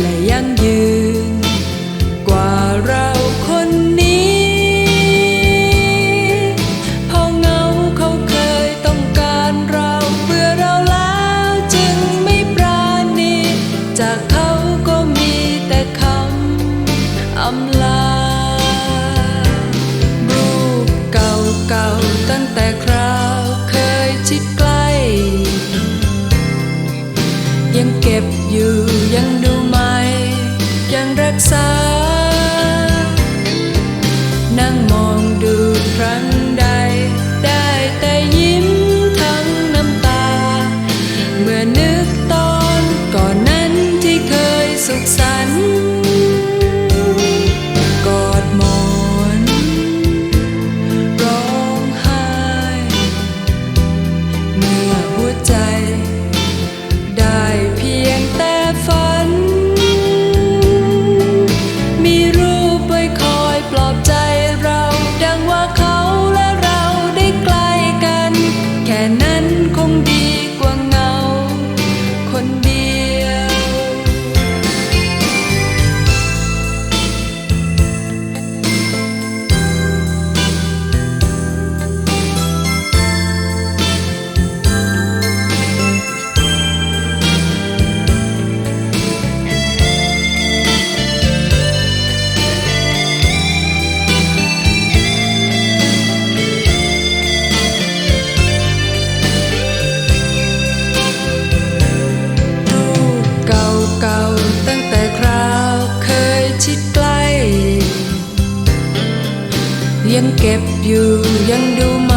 และยังยืน กว่าเราคนนี้ พอเงาเขาเคยต้องการเราเบื่อเราแล้วจึงไม่ปราณี จากเขาก็มีแต่คำอำลารูปเก่า ยังเก็บอยู่ยังดูไหม